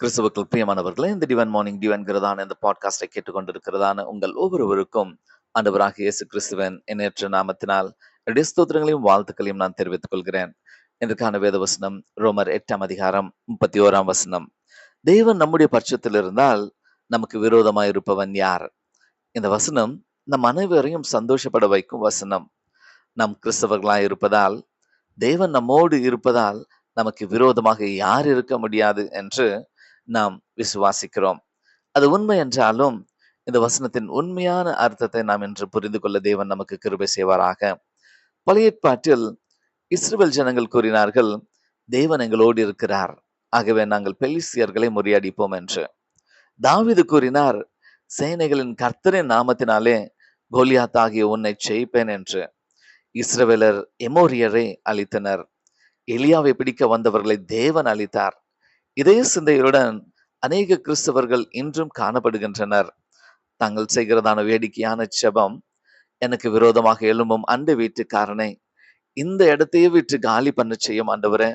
கிறிஸ்துவுக்குள் பிரியமானவர்களே இந்த டிவன் மார்னிங் டிவன்கிறதான இந்த பாட்காஸ்டை கேட்டுக்கொண்டிருக்கிறதான உங்கள் ஒவ்வொருவருக்கும் அந்தவராக இயேசு கிறிஸ்துவன் எண்ணற்ற நாமத்தினால் ஸ்தோத்திரங்களையும் வாழ்த்துக்களையும் நான் தெரிவித்துக் கொள்கிறேன். இதற்கான வேத வசனம் ரோமர் எட்டாம் அதிகாரம் முப்பத்தி ஓராம் வசனம். தேவன் நம்முடைய பட்சத்தில் இருந்தால் நமக்கு விரோதமாய் இருப்பவன் யார்? இந்த வசனம் நம் அனைவரையும் சந்தோஷப்பட வைக்கும் வசனம். நம் கிறிஸ்தவர்களாய் இருப்பதால் தேவன் நம்மோடு இருப்பதால் நமக்கு விரோதமாக யார் இருக்க முடியாது என்று நாம் விசுவாசிக்கிறோம். அது உண்மை என்றாலும் இந்த வசனத்தின் உண்மையான அர்த்தத்தை நாம் இன்று புரிந்து கொள்ள தேவன் நமக்கு கிருபை செய்வாராக. பழைய ஏற்பாட்டில் இஸ்ரேல் ஜனங்கள் கூறினார்கள் தேவன் எங்களோடு இருக்கிறார். ஆகவே நாங்கள் பெலிசியர்களை முறியடிப்போம் என்று. தாவிது கூறினார் சேனைகளின் கர்த்தரின் நாமத்தினாலே கோலியாத் ஆகிய உன்னை ஜெயிப்பேன் என்று. இஸ்ரவேலர் எமோரியரை அழித்தனர். எலியாவை பிடிக்க வந்தவர்களை தேவன் அளித்தார் இதே சிந்தையுடன் அநேக கிறிஸ்தவர்கள் இன்றும் காணப்படுகின்றனர். தாங்கள் செய்கிறதான வேடிக்கையான செபம் எனக்கு விரோதமாக எழும்பும் அண்டை வீட்டுக்காரனை இந்த இடத்தையே விட்டு காலி பண்ண செய்யும் ஆண்டவரே.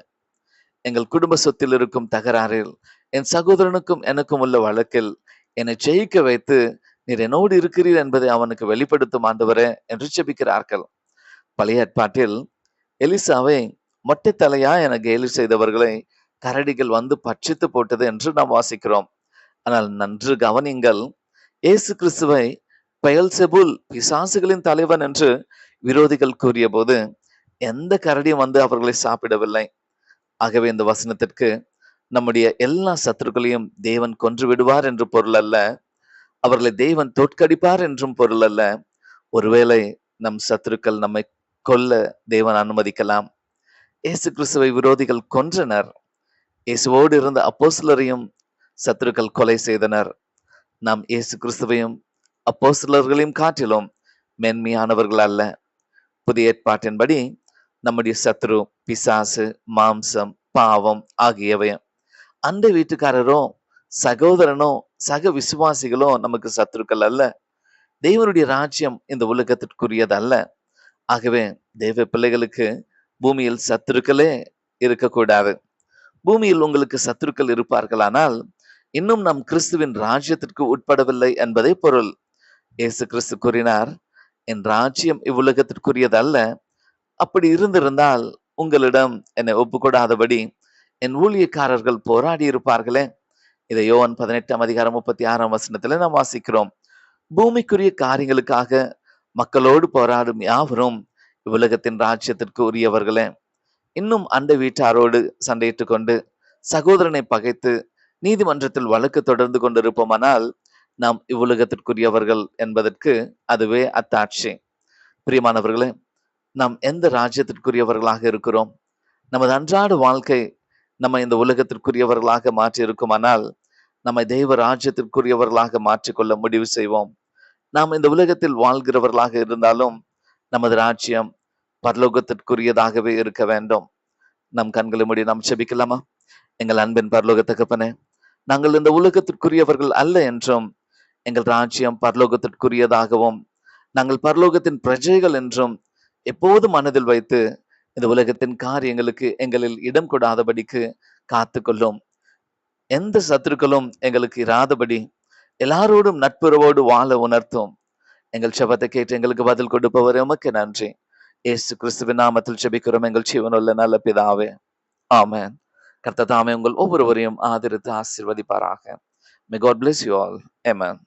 எங்கள் குடும்ப சொத்தில் இருக்கும் தகராறில் என் சகோதரனுக்கும் எனக்கும் உள்ள வழக்கில் என்னை ஜெயிக்க வைத்து நீர் என்னோடு இருக்கிறீர் என்பதை அவனுக்கு வெளிப்படுத்தும் ஆண்டவரே என்று செபிக்கிறார்கள். பழைய ஏற்பாட்டில் எலிசாவை மொட்டை தலையா என கேலி செய்தவர்களை கரடிகள் வந்து பட்சித்து போட்டது என்று நாம் வாசிக்கிறோம். ஆனால் நன்று கவனிங்கள் இயேசு கிறிஸ்துவை பெயல் செபுல் பிசாசுகளின் தலைவன் என்று விரோதிகள் கூறிய போது எந்த கரடியும் வந்து அவர்களை சாப்பிடவில்லை. ஆகவே இந்த வசனத்திற்கு நம்முடைய எல்லா சத்துருக்களையும் தேவன் கொன்று விடுவார் என்று பொருள் அல்ல. அவர்களை தேவன் தோற்கடிப்பார் என்றும் பொருள் அல்ல. ஒருவேளை நம் சத்துருக்கள் நம்மை கொல்ல தேவன் அனுமதிக்கலாம். இயேசு கிறிஸ்துவை விரோதிகள் கொன்றனர். இயேசுவோடு இருந்த அப்போஸ்லரையும் சத்துருக்கள் கொலை செய்தனர். நாம் இயேசு கிறிஸ்துவையும் அப்போஸ்லர்களையும் காட்டிலும் மென்மையானவர்கள் அல்ல. புதிய ஏற்பாட்டின்படி நம்முடைய சத்ரு பிசாசு மாம்சம் பாவம் ஆகியவை அந்த வீட்டுக்காரரோ சகோதரனோ சக விசுவாசிகளோ நமக்கு சத்துருக்கள் அல்ல. தேவனுடைய ராஜ்யம் இந்த உலகத்திற்குரியது அல்ல ஆகவே தேவ பிள்ளைகளுக்கு பூமியில் சத்துருக்களே இருக்கக்கூடாது. பூமியில் உங்களுக்கு சத்துருக்கள் இருப்பார்களானால் இன்னும் நாம் கிறிஸ்துவின் ராஜ்யத்திற்கு உட்படவில்லை என்பதே பொருள். இயேசு கிறிஸ்து கூறினார் என் ராஜ்யம் இவ்வுலகத்திற்குரியது அல்ல அப்படி இருந்திருந்தால் உங்களிடம் என்னை ஒப்புக்கொடாதபடி என் ஊழியக்காரர்கள் போராடி இருப்பார்களே. இதை யோவன் பதினெட்டாம் அதிகாரம் முப்பத்தி ஆறாம் வசனத்துல நாம் வாசிக்கிறோம். பூமிக்குரிய காரியங்களுக்காக மக்களோடு போராடும் யாவரும் இவ்வுலகத்தின் ராஜ்யத்திற்கு உரியவர்களே. இன்னும் அந்த வீட்டாரோடு சண்டையிட்டு கொண்டு சகோதரனை பகைத்து நீதிமன்றத்தில் வழக்கு தொடர்ந்து கொண்டிருப்போமானால் நாம் இவ்வுலகத்திற்குரியவர்கள் என்பதற்கு அதுவே அத்தாட்சி. பிரியமானவர்களே நாம் எந்த ராஜ்யத்திற்குரியவர்களாக இருக்கிறோம்? நமது அன்றாட வாழ்க்கை நம்ம இந்த உலகத்திற்குரியவர்களாக மாற்றி இருக்குமானால் நம்மை தெய்வ ராஜ்யத்திற்குரியவர்களாக மாற்றிக்கொள்ள முடிவு செய்வோம். நாம் இந்த உலகத்தில் வாழ்கிறவர்களாக இருந்தாலும் நமது ராஜ்யம் பரலோகத்திற்குரியதாகவே இருக்க வேண்டும். நம் கண்களை மூடி நாம் செபிக்கலாமா? எங்கள் அன்பின் பரலோக தகப்பனே நாங்கள் இந்த உலகத்திற்குரியவர்கள் அல்ல என்றும் எங்கள் ராஜ்யம் பரலோகத்திற்குரியதாகவும் நாங்கள் பரலோகத்தின் பிரஜைகள் என்றும் எப்போது மனதில் வைத்து இந்த உலகத்தின் காரியங்களுக்கு எங்களில் இடம் கொடாதபடிக்கு காத்து கொள்ளும் எந்த சத்துருக்களும் எங்களுக்கு இராதபடி எல்லாரோடும் நட்புறவோடு வாழ உணர்த்தும். எங்கள் செபத்தை கேட்டு எங்களுக்கு பதில் கொடுப்பவர் உமக்கு நன்றி. இயேசு கிறிஸ்துவின் நாமத்தில் செபிக்கிறோம் எங்கள் ஜீவனுள்ள நல்ல பிதாவே ஆமேன். கர்த்தர் தாமே உங்கள் ஒவ்வொருவரையும் ஆதரித்து ஆசிர்வதிப்பாராக. May God bless you all amen